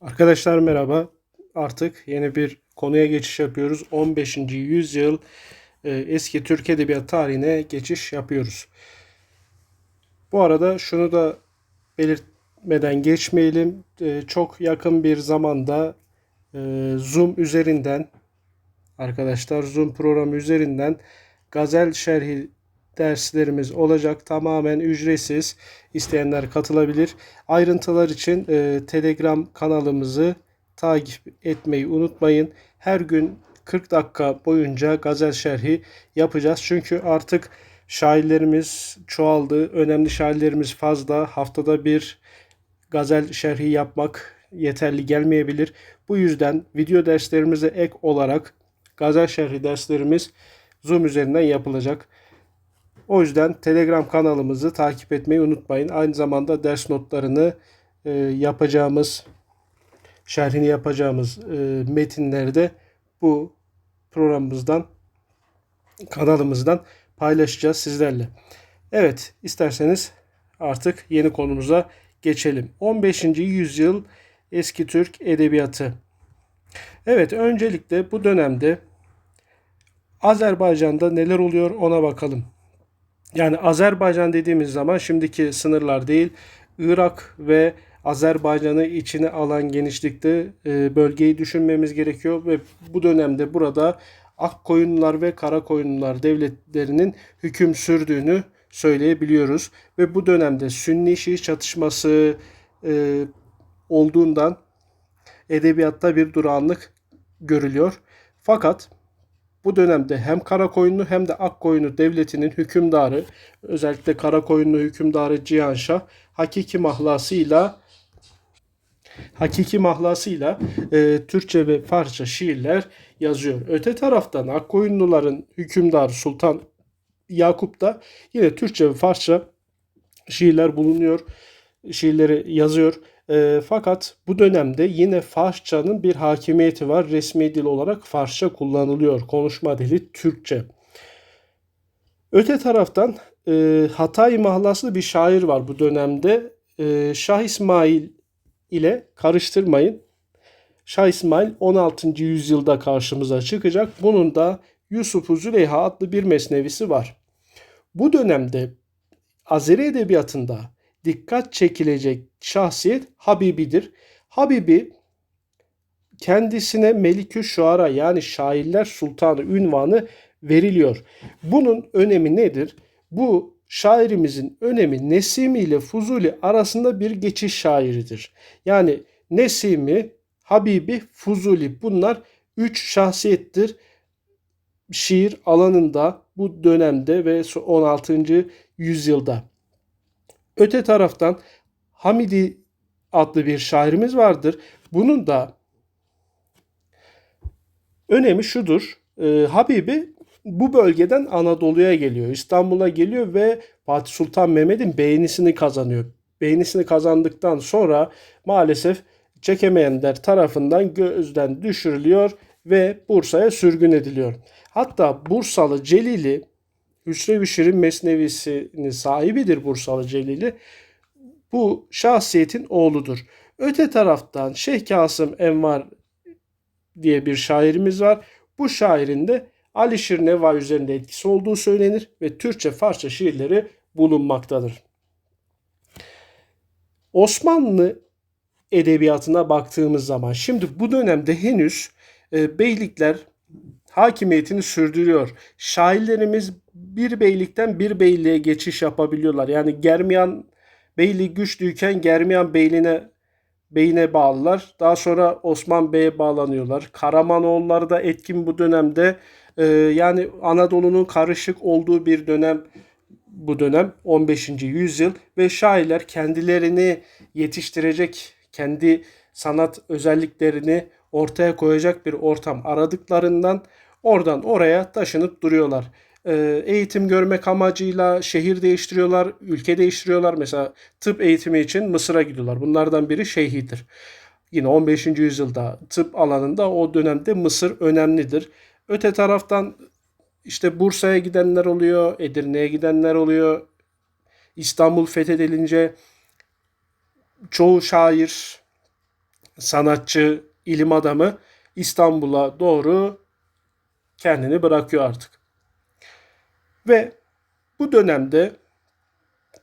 Arkadaşlar merhaba. Artık yeni bir konuya geçiş yapıyoruz. 15. yüzyıl e, eski Türk Edebiyat tarihine geçiş yapıyoruz. Bu arada şunu da belirtmeden geçmeyelim. E, çok yakın bir zamanda e, Zoom üzerinden arkadaşlar Zoom programı üzerinden gazel şerhi derslerimiz olacak. Tamamen ücretsiz. İsteyenler katılabilir. Ayrıntılar için e, Telegram kanalımızı takip etmeyi unutmayın. Her gün 40 dakika boyunca gazel şerhi yapacağız. Çünkü artık şairlerimiz çoğaldı. Önemli şairlerimiz fazla. Haftada bir gazel şerhi yapmak yeterli gelmeyebilir. Bu yüzden video derslerimize ek olarak gazel şerhi derslerimiz Zoom üzerinden yapılacak. O yüzden Telegram kanalımızı takip etmeyi unutmayın. Aynı zamanda ders notlarını e, yapacağımız, şerhini yapacağımız e, metinleri de bu programımızdan, kanalımızdan paylaşacağız sizlerle. Evet, isterseniz artık yeni konumuza geçelim. 15. yüzyıl eski Türk edebiyatı. Evet, öncelikle bu dönemde Azerbaycan'da neler oluyor ona bakalım. Yani Azerbaycan dediğimiz zaman şimdiki sınırlar değil, Irak ve Azerbaycan'ı içine alan genişlikte e, bölgeyi düşünmemiz gerekiyor ve bu dönemde burada Akkoyunlular ve Karakoyunlular devletlerinin hüküm sürdüğünü söyleyebiliyoruz ve bu dönemde Sünni Şii çatışması e, olduğundan edebiyatta bir durağanlık görülüyor. Fakat bu dönemde hem Karakoyunlu hem de Akkoyunlu devletinin hükümdarı özellikle Karakoyunlu hükümdarı Cihanşah hakiki mahlasıyla hakiki mahlasıyla e, Türkçe ve Farsça şiirler yazıyor. Öte taraftan Akkoyunluların hükümdarı Sultan Yakup da yine Türkçe ve Farsça şiirler bulunuyor. Şiirleri yazıyor. E, fakat bu dönemde yine Farsçanın bir hakimiyeti var. Resmi dil olarak Farsça kullanılıyor. Konuşma dili Türkçe. Öte taraftan e, Hatay mahlaslı bir şair var bu dönemde. E, Şah İsmail ile karıştırmayın. Şah İsmail 16. yüzyılda karşımıza çıkacak. Bunun da Yusuf Züleyha adlı bir mesnevisi var. Bu dönemde Azeri edebiyatında dikkat çekilecek şahsiyet Habibi'dir. Habibi kendisine Melikü Şuara yani şairler sultanı ünvanı veriliyor. Bunun önemi nedir? Bu şairimizin önemi Nesimi ile Fuzuli arasında bir geçiş şairidir. Yani Nesimi, Habibi, Fuzuli bunlar üç şahsiyettir. Şiir alanında bu dönemde ve 16. yüzyılda. Öte taraftan Hamidi adlı bir şairimiz vardır. Bunun da önemi şudur. E, Habibi bu bölgeden Anadolu'ya geliyor. İstanbul'a geliyor ve Fatih Sultan Mehmet'in beğenisini kazanıyor. Beğenisini kazandıktan sonra maalesef çekemeyenler tarafından gözden düşürülüyor ve Bursa'ya sürgün ediliyor. Hatta Bursalı Celili Hüsrev-i Şirin Mesnevisinin sahibidir Bursalı Celili. Bu şahsiyetin oğludur. Öte taraftan Şeyh Kasım Envar diye bir şairimiz var. Bu şairin de Alişir Neva üzerinde etkisi olduğu söylenir ve Türkçe Farsça şiirleri bulunmaktadır. Osmanlı edebiyatına baktığımız zaman şimdi bu dönemde henüz e, beylikler hakimiyetini sürdürüyor. Şairlerimiz bir beylikten bir beyliğe geçiş yapabiliyorlar. Yani Germiyan beyliği güçlüyken Germiyan beyliğine beyine bağlılar. Daha sonra Osman Bey'e bağlanıyorlar. Karamanoğulları da etkin bu dönemde. Ee, yani Anadolu'nun karışık olduğu bir dönem bu dönem 15. yüzyıl ve şairler kendilerini yetiştirecek, kendi sanat özelliklerini ortaya koyacak bir ortam aradıklarından oradan oraya taşınıp duruyorlar. Ee, eğitim görmek amacıyla şehir değiştiriyorlar, ülke değiştiriyorlar. Mesela tıp eğitimi için Mısır'a gidiyorlar. Bunlardan biri Şeyhi'dir. Yine 15. yüzyılda tıp alanında o dönemde Mısır önemlidir. Öte taraftan işte Bursa'ya gidenler oluyor, Edirne'ye gidenler oluyor. İstanbul fethedilince çoğu şair sanatçı, ilim adamı İstanbul'a doğru kendini bırakıyor artık. Ve bu dönemde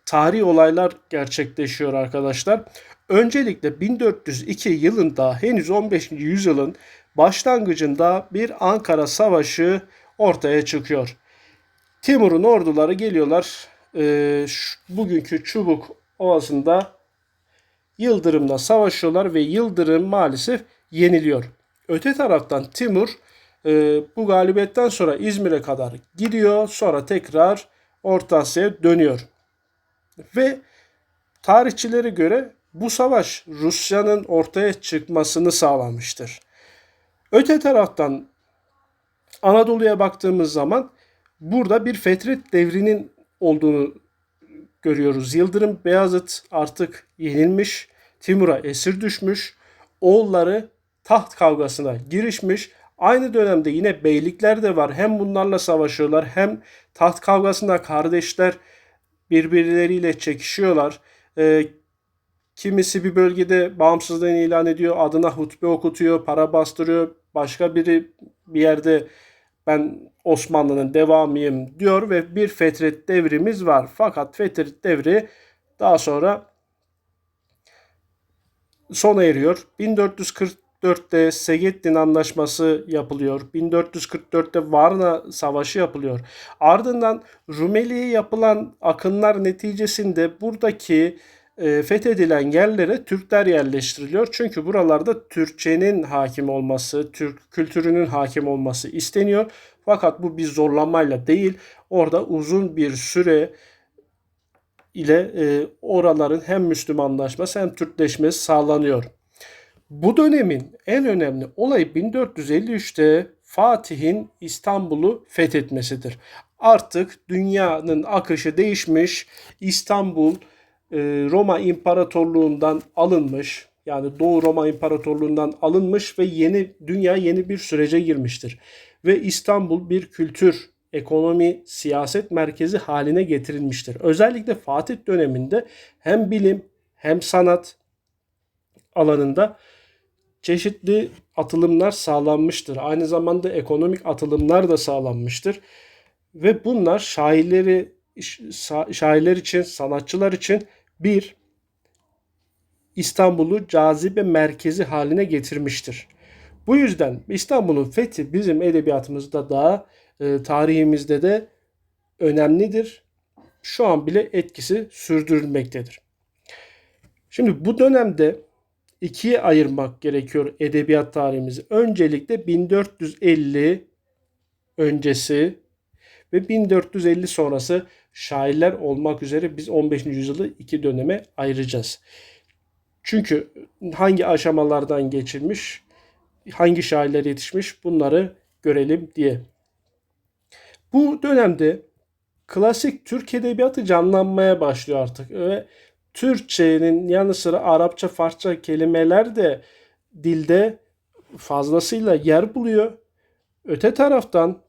tarihi olaylar gerçekleşiyor arkadaşlar. Öncelikle 1402 yılında henüz 15. yüzyılın başlangıcında bir Ankara Savaşı ortaya çıkıyor. Timur'un orduları geliyorlar. E, bugünkü Çubuk Ovası'nda Yıldırım'la savaşıyorlar ve Yıldırım maalesef yeniliyor. Öte taraftan Timur e, bu galibiyetten sonra İzmir'e kadar gidiyor. Sonra tekrar Orta Asya'ya dönüyor. Ve tarihçilere göre bu savaş Rusya'nın ortaya çıkmasını sağlamıştır. Öte taraftan Anadolu'ya baktığımız zaman burada bir fetret devrinin olduğunu görüyoruz. Yıldırım Beyazıt artık yenilmiş, Timur'a esir düşmüş, oğulları taht kavgasına girişmiş. Aynı dönemde yine beylikler de var. Hem bunlarla savaşıyorlar hem taht kavgasında kardeşler birbirleriyle çekişiyorlar. Ee, kimisi bir bölgede bağımsızlığını ilan ediyor, adına hutbe okutuyor, para bastırıyor. Başka biri bir yerde ben Osmanlı'nın devamıyım diyor ve bir fetret devrimiz var. Fakat fetret devri daha sonra sona eriyor. 1444'te Segedin Anlaşması yapılıyor. 1444'te Varna Savaşı yapılıyor. Ardından Rumeli'ye yapılan akınlar neticesinde buradaki e, fethedilen yerlere Türkler yerleştiriliyor. Çünkü buralarda Türkçenin hakim olması, Türk kültürünün hakim olması isteniyor. Fakat bu bir zorlamayla değil. Orada uzun bir süre ile e, oraların hem Müslümanlaşması hem Türkleşmesi sağlanıyor. Bu dönemin en önemli olayı 1453'te Fatih'in İstanbul'u fethetmesidir. Artık dünyanın akışı değişmiş. İstanbul e, Roma İmparatorluğundan alınmış. Yani Doğu Roma İmparatorluğundan alınmış ve yeni dünya yeni bir sürece girmiştir. Ve İstanbul bir kültür, ekonomi, siyaset merkezi haline getirilmiştir. Özellikle Fatih döneminde hem bilim hem sanat alanında çeşitli atılımlar sağlanmıştır. Aynı zamanda ekonomik atılımlar da sağlanmıştır. Ve bunlar şairleri şairler için, sanatçılar için bir İstanbul'u cazibe merkezi haline getirmiştir. Bu yüzden İstanbul'un fethi bizim edebiyatımızda da e, tarihimizde de önemlidir. Şu an bile etkisi sürdürülmektedir. Şimdi bu dönemde ikiye ayırmak gerekiyor edebiyat tarihimizi. Öncelikle 1450 öncesi ve 1450 sonrası şairler olmak üzere biz 15. yüzyılı iki döneme ayıracağız. Çünkü hangi aşamalardan geçilmiş, hangi şairler yetişmiş bunları görelim diye. Bu dönemde klasik Türk edebiyatı canlanmaya başlıyor artık ve Türkçenin yanı sıra Arapça, Farsça kelimeler de dilde fazlasıyla yer buluyor. Öte taraftan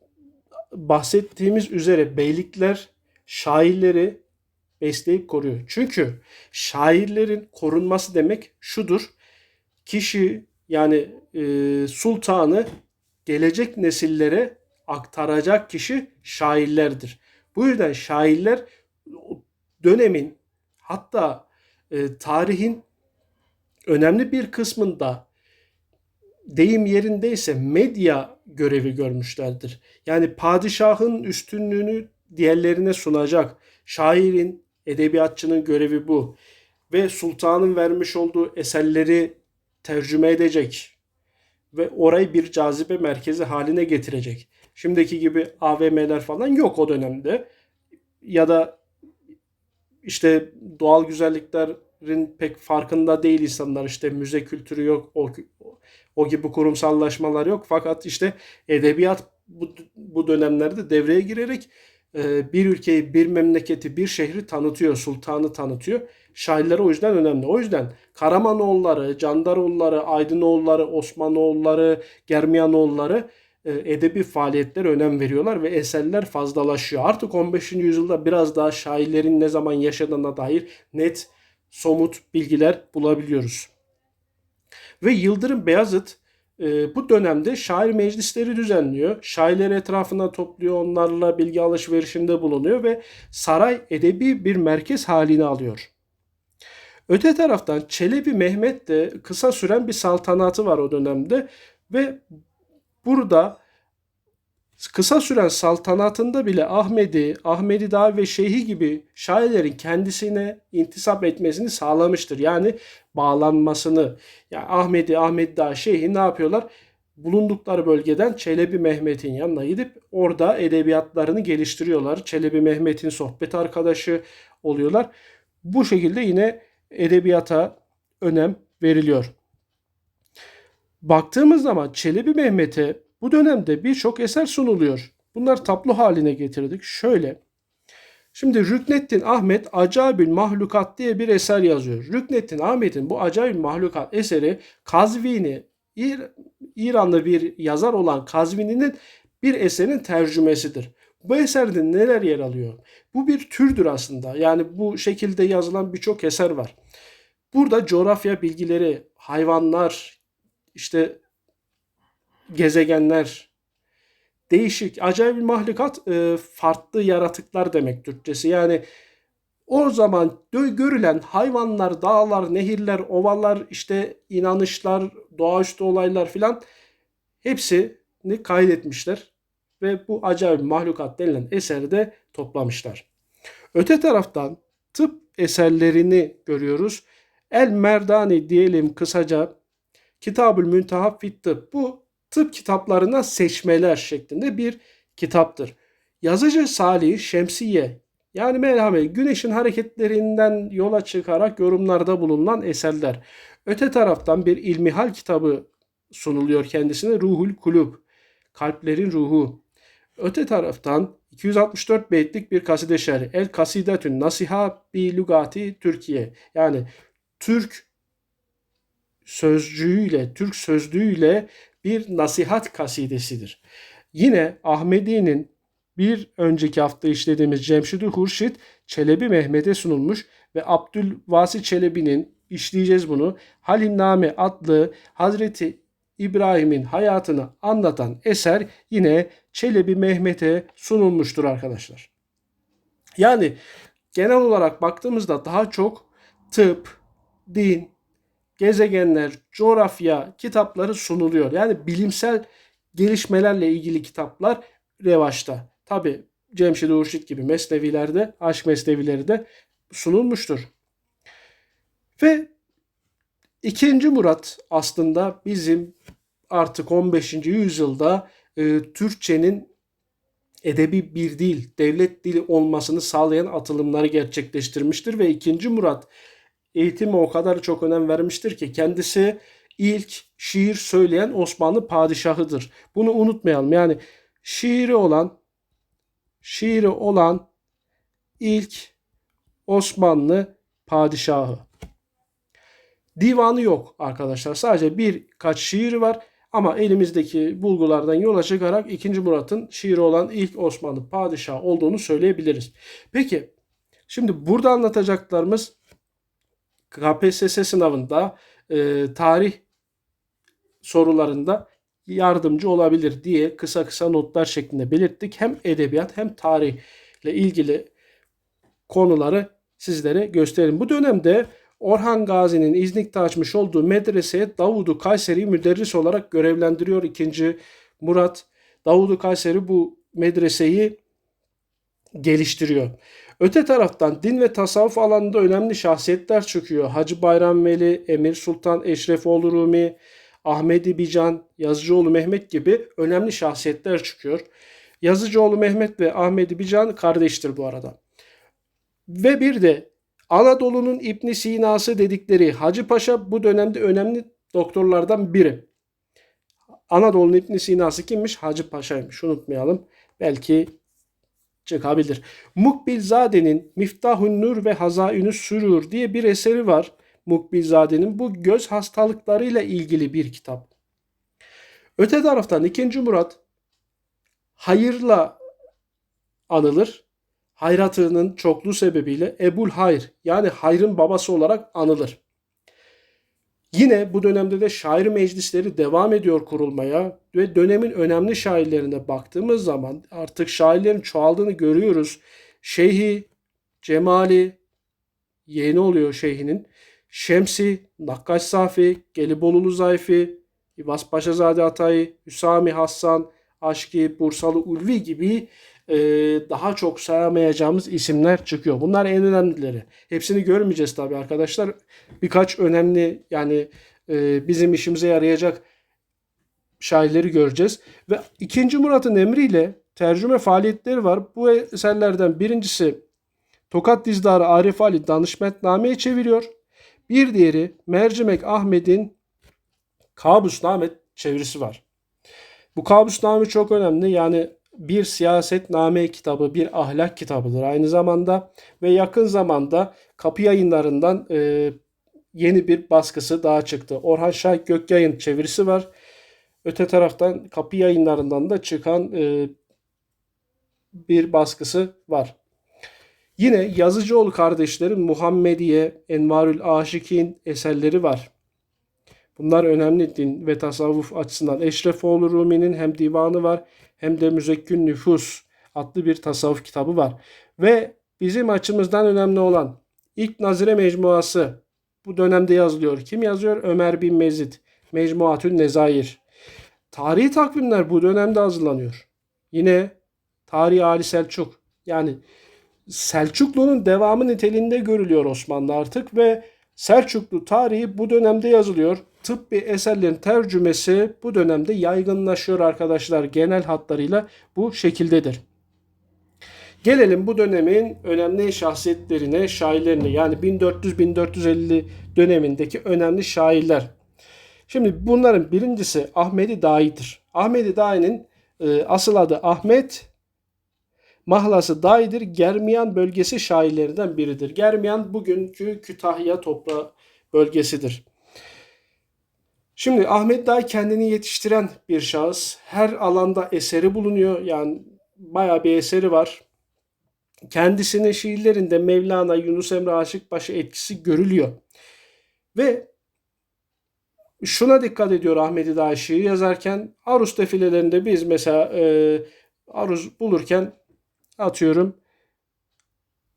bahsettiğimiz üzere beylikler şairleri besleyip koruyor. Çünkü şairlerin korunması demek şudur. Kişi yani e, sultanı gelecek nesillere aktaracak kişi şairlerdir. Bu yüzden şairler dönemin hatta e, tarihin önemli bir kısmında deyim yerindeyse medya görevi görmüşlerdir. Yani padişahın üstünlüğünü diğerlerine sunacak. Şairin, edebiyatçının görevi bu. Ve sultanın vermiş olduğu eserleri tercüme edecek ve orayı bir cazibe merkezi haline getirecek. Şimdiki gibi AVM'ler falan yok o dönemde. Ya da işte doğal güzelliklerin pek farkında değil insanlar. İşte müze kültürü yok. O, o gibi kurumsallaşmalar yok. Fakat işte edebiyat bu, bu dönemlerde devreye girerek e, bir ülkeyi, bir memleketi, bir şehri tanıtıyor, sultanı tanıtıyor. Şairler o yüzden önemli. O yüzden Karamanoğulları, Candaroğulları, Aydınoğulları, Osmanoğulları, Germiyanoğulları edebi faaliyetlere önem veriyorlar ve eserler fazlalaşıyor. Artık 15. yüzyılda biraz daha şairlerin ne zaman yaşadığına dair net, somut bilgiler bulabiliyoruz. Ve Yıldırım Beyazıt e, bu dönemde şair meclisleri düzenliyor. Şairleri etrafına topluyor, onlarla bilgi alışverişinde bulunuyor ve saray edebi bir merkez haline alıyor. Öte taraftan Çelebi Mehmet de kısa süren bir saltanatı var o dönemde ve burada kısa süren saltanatında bile Ahmedi, Ahmedi Dağı ve Şeyhi gibi şairlerin kendisine intisap etmesini sağlamıştır. Yani bağlanmasını. Yani Ahmedi, Ahmedi Dağı, Şeyhi ne yapıyorlar? Bulundukları bölgeden Çelebi Mehmet'in yanına gidip orada edebiyatlarını geliştiriyorlar. Çelebi Mehmet'in sohbet arkadaşı oluyorlar. Bu şekilde yine edebiyata önem veriliyor. Baktığımız zaman Çelebi Mehmet'e bu dönemde birçok eser sunuluyor. Bunlar tablo haline getirdik. Şöyle. Şimdi Rükneddin Ahmet Acayibül Mahlukat diye bir eser yazıyor. Rükneddin Ahmet'in bu Acayibül Mahlukat eseri Kazvini, İr İranlı bir yazar olan Kazvini'nin bir eserin tercümesidir. Bu eserde neler yer alıyor? Bu bir türdür aslında. Yani bu şekilde yazılan birçok eser var. Burada coğrafya bilgileri, hayvanlar, işte gezegenler, değişik, acayip bir mahlukat, e, farklı yaratıklar demek Türkçesi. Yani o zaman görülen hayvanlar, dağlar, nehirler, ovalar, işte inanışlar, doğaüstü olaylar filan hepsini kaydetmişler ve bu acayip mahlukat denilen eseri de toplamışlar. Öte taraftan tıp eserlerini görüyoruz. El Merdani diyelim kısaca Kitabül Müntehab fit. Bu tıp kitaplarına seçmeler şeklinde bir kitaptır. Yazıcı Salih Şemsiye yani merhamet güneşin hareketlerinden yola çıkarak yorumlarda bulunan eserler. Öte taraftan bir ilmihal kitabı sunuluyor kendisine Ruhul Kulub. Kalplerin ruhu. Öte taraftan 264 beytlik bir kaside şerhi. El Kasidetün Nasiha bi Lugati Türkiye. Yani Türk sözcüğüyle, Türk sözlüğüyle bir nasihat kasidesidir. Yine Ahmedi'nin bir önceki hafta işlediğimiz Cemşid-i Hurşit Çelebi Mehmet'e sunulmuş ve Abdülvasi Çelebi'nin işleyeceğiz bunu. Halimname adlı Hazreti İbrahim'in hayatını anlatan eser yine Çelebi Mehmet'e sunulmuştur arkadaşlar. Yani genel olarak baktığımızda daha çok tıp, din, gezegenler, coğrafya kitapları sunuluyor. Yani bilimsel gelişmelerle ilgili kitaplar revaçta. Tabi Cemşid Urşit gibi mesnevilerde, aşk mesnevileri de sunulmuştur. Ve ikinci Murat aslında bizim artık 15. yüzyılda e, Türkçenin edebi bir dil, devlet dili olmasını sağlayan atılımları gerçekleştirmiştir ve ikinci Murat eğitime o kadar çok önem vermiştir ki kendisi ilk şiir söyleyen Osmanlı padişahıdır. Bunu unutmayalım. Yani şiiri olan şiiri olan ilk Osmanlı padişahı. Divanı yok arkadaşlar. Sadece birkaç şiiri var. Ama elimizdeki bulgulardan yola çıkarak 2. Murat'ın şiiri olan ilk Osmanlı padişahı olduğunu söyleyebiliriz. Peki şimdi burada anlatacaklarımız KPSS sınavında e, tarih sorularında yardımcı olabilir diye kısa kısa notlar şeklinde belirttik. Hem edebiyat hem tarihle ilgili konuları sizlere gösterelim. Bu dönemde Orhan Gazi'nin İznik'te açmış olduğu medreseye Davudu Kayseri müderris olarak görevlendiriyor 2. Murat. Davudu Kayseri bu medreseyi geliştiriyor. Öte taraftan din ve tasavvuf alanında önemli şahsiyetler çıkıyor. Hacı Bayram Veli, Emir Sultan Eşrefoğlu Rumi, Ahmedi Bican, Yazıcıoğlu Mehmet gibi önemli şahsiyetler çıkıyor. Yazıcıoğlu Mehmet ve Ahmedi Bican kardeştir bu arada. Ve bir de Anadolu'nun İbn Sina'sı dedikleri Hacı Paşa bu dönemde önemli doktorlardan biri. Anadolu'nun İbn Sina'sı kimmiş? Hacı Paşa'ymış. Unutmayalım. Belki çıkabilir. Mukbilzade'nin Miftahun Nur ve Hazainü Sürur diye bir eseri var. Mukbilzade'nin bu göz hastalıklarıyla ilgili bir kitap. Öte taraftan 2. Murat hayırla anılır. Hayratının çokluğu sebebiyle Ebul Hayr yani hayrın babası olarak anılır. Yine bu dönemde de şair meclisleri devam ediyor kurulmaya ve dönemin önemli şairlerine baktığımız zaman artık şairlerin çoğaldığını görüyoruz. Şeyhi, Cemali, yeğeni oluyor şeyhinin. Şemsi, Nakkaş Safi, Gelibolulu Zayfi, İvas Paşazade Atay, Hüsami Hassan, Aşki, Bursalı Ulvi gibi e, daha çok sayamayacağımız isimler çıkıyor. Bunlar en önemlileri. Hepsini görmeyeceğiz tabii arkadaşlar. Birkaç önemli yani e, bizim işimize yarayacak şairleri göreceğiz. Ve 2. Murat'ın emriyle tercüme faaliyetleri var. Bu eserlerden birincisi Tokat Dizdarı Arif Ali Danışmetname'yi çeviriyor. Bir diğeri Mercimek Ahmet'in Kabusname çevirisi var. Bu Kabusname çok önemli. Yani bir siyasetname kitabı, bir ahlak kitabıdır aynı zamanda ve yakın zamanda Kapı Yayınlarından e, yeni bir baskısı daha çıktı. Orhan Şah Gökyayın çevirisi var. Öte taraftan Kapı Yayınlarından da çıkan e, bir baskısı var. Yine Yazıcıoğlu kardeşlerin Muhammediye, Envarül Aşikin eserleri var. Bunlar önemli din ve tasavvuf açısından. Eşrefoğlu Rumi'nin hem divanı var hem de Müzekkün Nüfus adlı bir tasavvuf kitabı var. Ve bizim açımızdan önemli olan ilk Nazire Mecmuası bu dönemde yazılıyor. Kim yazıyor? Ömer bin Mezid. Mecmuatün Nezair. Tarihi takvimler bu dönemde hazırlanıyor. Yine Tarih Ali Selçuk. Yani Selçuklu'nun devamı niteliğinde görülüyor Osmanlı artık ve Selçuklu tarihi bu dönemde yazılıyor. Tıbbi eserlerin tercümesi bu dönemde yaygınlaşıyor arkadaşlar. Genel hatlarıyla bu şekildedir. Gelelim bu dönemin önemli şahsiyetlerine, şairlerine. Yani 1400-1450 dönemindeki önemli şairler. Şimdi bunların birincisi Ahmedi Dai'dir. Ahmedi Dai'nin e, asıl adı Ahmet, Mahlası Dai'dir. Germiyan bölgesi şairlerinden biridir. Germiyan bugünkü Kütahya toprağı bölgesidir. Şimdi Ahmet Dai kendini yetiştiren bir şahıs. Her alanda eseri bulunuyor. Yani bayağı bir eseri var. Kendisinin şiirlerinde Mevlana Yunus Emre Aşıkbaşı etkisi görülüyor. Ve şuna dikkat ediyor Ahmet Dai şiir yazarken. Arus defilelerinde biz mesela e, aruz bulurken atıyorum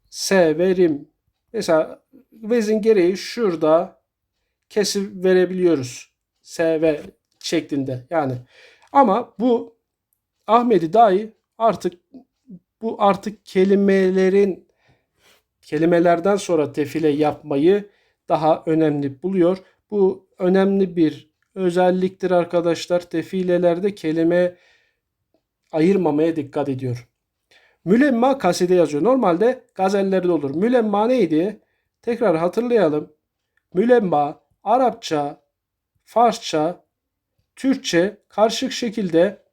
severim. Mesela vezin gereği şurada kesip verebiliyoruz. SV şeklinde yani. Ama bu Ahmedi dahi artık bu artık kelimelerin kelimelerden sonra tefile yapmayı daha önemli buluyor. Bu önemli bir özelliktir arkadaşlar. Tefilelerde kelime ayırmamaya dikkat ediyor. Mülemma kaside yazıyor. Normalde gazellerde olur. Mülemma neydi? Tekrar hatırlayalım. Mülemma Arapça, Farsça, Türkçe karışık şekilde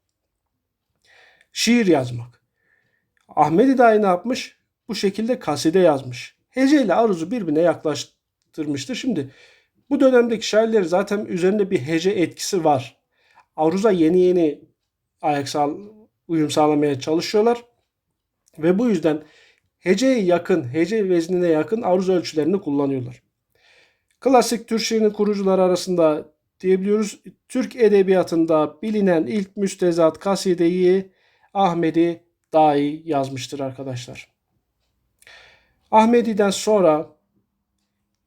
şiir yazmak. Ahmedi dahi ne yapmış? Bu şekilde kaside yazmış. Hece ile aruzu birbirine yaklaştırmıştır. Şimdi bu dönemdeki şairler zaten üzerinde bir hece etkisi var. Aruza yeni yeni ayak sağ, uyum sağlamaya çalışıyorlar. Ve bu yüzden heceye yakın, hece veznine yakın aruz ölçülerini kullanıyorlar. Klasik Türk şiirinin kurucuları arasında diyebiliyoruz. Türk edebiyatında bilinen ilk müstezat kasideyi Ahmedi Dai yazmıştır arkadaşlar. Ahmedi'den sonra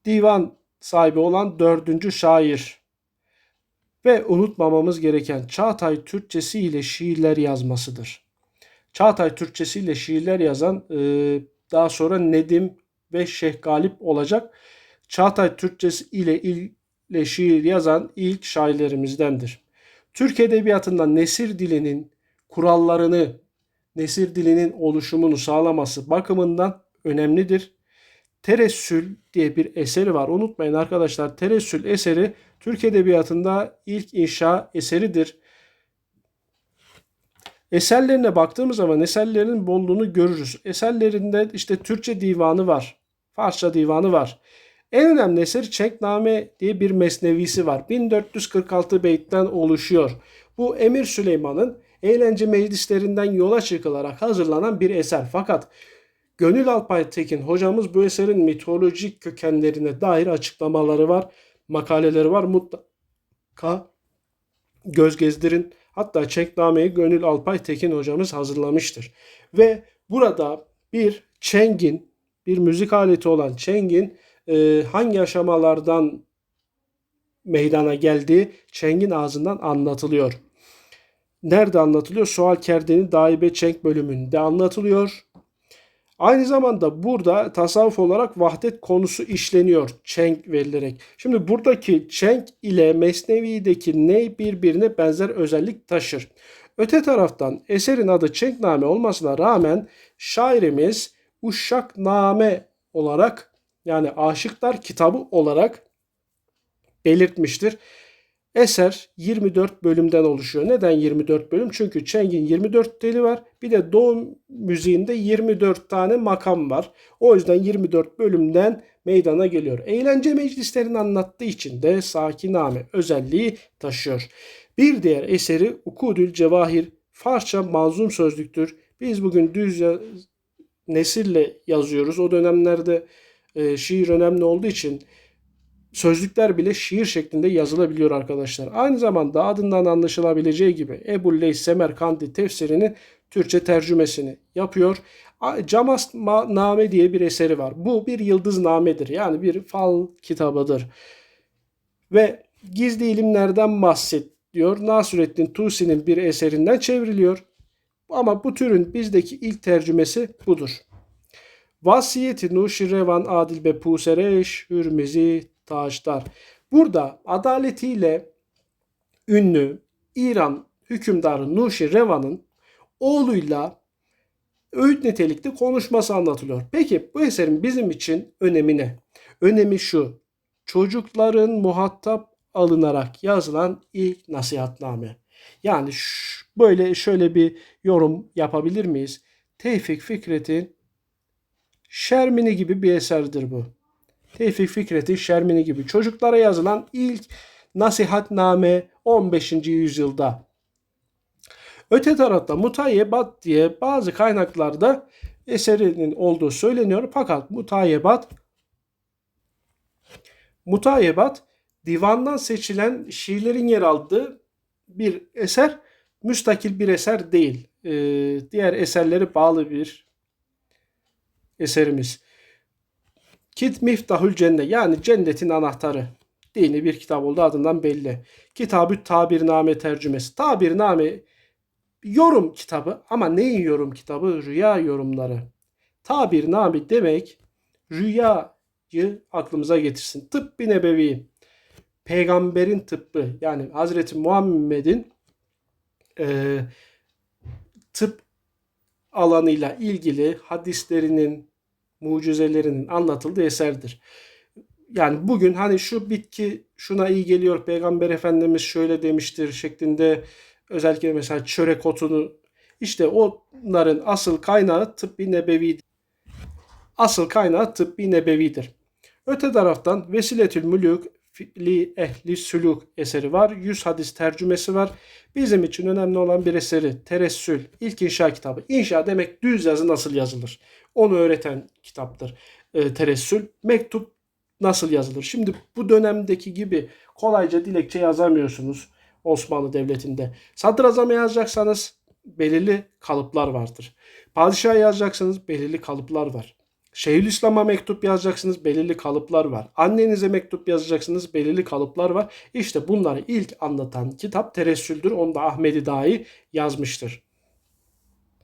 divan sahibi olan dördüncü şair ve unutmamamız gereken Çağatay Türkçesi ile şiirler yazmasıdır. Çağatay Türkçesi ile şiirler yazan e, daha sonra Nedim ve Şeyh Galip olacak. Çağatay Türkçesi ile, ile şiir yazan ilk şairlerimizdendir. Türk Edebiyatı'nda nesir dilinin kurallarını, nesir dilinin oluşumunu sağlaması bakımından önemlidir. Teressül diye bir eseri var. Unutmayın arkadaşlar Teressül eseri Türk Edebiyatı'nda ilk inşa eseridir. Eserlerine baktığımız zaman eserlerin bolluğunu görürüz. Eserlerinde işte Türkçe divanı var. Farsça divanı var. En önemli eseri Çekname diye bir mesnevisi var. 1446 beytten oluşuyor. Bu Emir Süleyman'ın eğlence meclislerinden yola çıkılarak hazırlanan bir eser. Fakat Gönül Alpay Tekin hocamız bu eserin mitolojik kökenlerine dair açıklamaları var. makaleleri var. Mutlaka göz gezdirin. Hatta Çenkname'yi Gönül Alpay Tekin hocamız hazırlamıştır. Ve burada bir çengin, bir müzik aleti olan çengin e, hangi aşamalardan meydana geldiği çengin ağzından anlatılıyor. Nerede anlatılıyor? Sual Kerden'in Daibe Çenk bölümünde anlatılıyor. Aynı zamanda burada tasavvuf olarak vahdet konusu işleniyor çenk verilerek. Şimdi buradaki çenk ile Mesnevi'deki ney birbirine benzer özellik taşır. Öte taraftan eserin adı Çenkname olmasına rağmen şairimiz Uşşakname olarak yani Aşıklar kitabı olarak belirtmiştir. Eser 24 bölümden oluşuyor. Neden 24 bölüm? Çünkü Çeng'in 24 teli var. Bir de Doğu müziğinde 24 tane makam var. O yüzden 24 bölümden meydana geliyor. Eğlence meclislerini anlattığı için de sakiname özelliği taşıyor. Bir diğer eseri Ukudül Cevahir Farsça manzum sözlüktür. Biz bugün düz ya- nesille yazıyoruz. O dönemlerde e, şiir önemli olduğu için sözlükler bile şiir şeklinde yazılabiliyor arkadaşlar. Aynı zamanda adından anlaşılabileceği gibi Ebu Leys Semerkandi tefsirini Türkçe tercümesini yapıyor. Camas Ma- Name diye bir eseri var. Bu bir yıldız namedir. Yani bir fal kitabıdır. Ve gizli ilimlerden bahsediyor. Nasrettin Tusi'nin bir eserinden çevriliyor. Ama bu türün bizdeki ilk tercümesi budur. Vasiyeti Nuşirevan Adil be Pusereş Hürmizi Taşdar. Burada adaletiyle ünlü İran hükümdarı Nuşirevan'ın oğluyla öğüt nitelikli konuşması anlatılıyor. Peki bu eserin bizim için önemi ne? Önemi şu. Çocukların muhatap alınarak yazılan ilk nasihatname. Yani böyle şöyle bir yorum yapabilir miyiz? Tevfik Fikret'in Şermini gibi bir eserdir bu. Tevfik Fikret'in Şermini gibi çocuklara yazılan ilk nasihatname 15. yüzyılda. Öte tarafta Mutayyebat diye bazı kaynaklarda eserinin olduğu söyleniyor. Fakat Mutayyebat Mutayyebat divandan seçilen şiirlerin yer aldığı bir eser, müstakil bir eser değil. Ee, diğer eserleri bağlı bir eserimiz. Kit Miftahül Cennet yani cennetin anahtarı. Dini bir kitap oldu adından belli. Kitabı Tabirname tercümesi. Tabirname yorum kitabı ama neyin yorum kitabı? Rüya yorumları. Tabirname demek rüyayı aklımıza getirsin. Tıbbi nebevi. Peygamberin tıbbı yani Hazreti Muhammed'in e, tıp alanıyla ilgili hadislerinin, mucizelerinin anlatıldığı eserdir. Yani bugün hani şu bitki şuna iyi geliyor, Peygamber Efendimiz şöyle demiştir şeklinde özellikle mesela çörek otunu işte onların asıl kaynağı tıbbi nebevi asıl kaynağı tıbbi nebevidir. Öte taraftan Vesiletül Mülük li ehli sülük eseri var. 100 hadis tercümesi var. Bizim için önemli olan bir eseri Teressül ilk inşa kitabı. İnşa demek düz yazı nasıl yazılır? Onu öğreten kitaptır. E, teressül mektup nasıl yazılır? Şimdi bu dönemdeki gibi kolayca dilekçe yazamıyorsunuz Osmanlı Devleti'nde. Sadrazama yazacaksanız belirli kalıplar vardır. Padişaha yazacaksanız belirli kalıplar var. Şeyhülislam'a mektup yazacaksınız belirli kalıplar var. Annenize mektup yazacaksınız belirli kalıplar var. İşte bunları ilk anlatan kitap Teressüldür. Onu da Ahmedi Dahi yazmıştır.